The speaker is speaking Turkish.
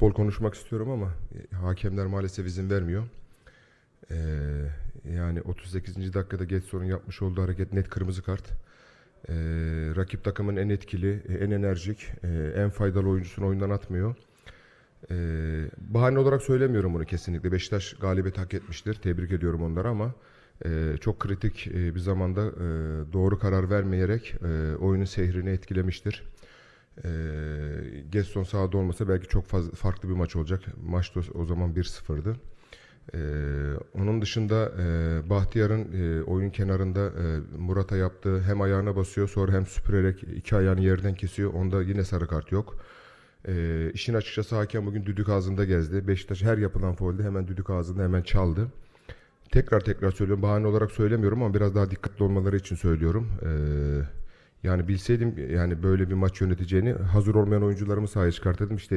futbol konuşmak istiyorum ama e, hakemler maalesef izin vermiyor. Ee, yani 38. dakikada Getson'un yapmış olduğu hareket net kırmızı kart. Ee, rakip takımın en etkili, e, en enerjik, e, en faydalı oyuncusunu oyundan atmıyor. Ee, bahane olarak söylemiyorum bunu kesinlikle. Beşiktaş galibiyet hak etmiştir. Tebrik ediyorum onları ama e, çok kritik e, bir zamanda e, doğru karar vermeyerek e, oyunun seyrini etkilemiştir. E, Gesson sahada olmasa belki çok fazla farklı bir maç olacak. Maç da o zaman 1-0'dı. Ee, onun dışında e, Bahtiyar'ın e, oyun kenarında e, Murat'a yaptığı hem ayağına basıyor sonra hem süpürerek iki ayağını yerden kesiyor. Onda yine sarı kart yok. E, işin açıkçası hakem bugün düdük ağzında gezdi. Beşiktaş her yapılan faulde hemen düdük ağzında hemen çaldı. Tekrar tekrar söylüyorum. Bahane olarak söylemiyorum ama biraz daha dikkatli olmaları için söylüyorum. Ee, yani bilseydim yani böyle bir maç yöneteceğini hazır olmayan oyuncularımı sahaya çıkartırdım. İşte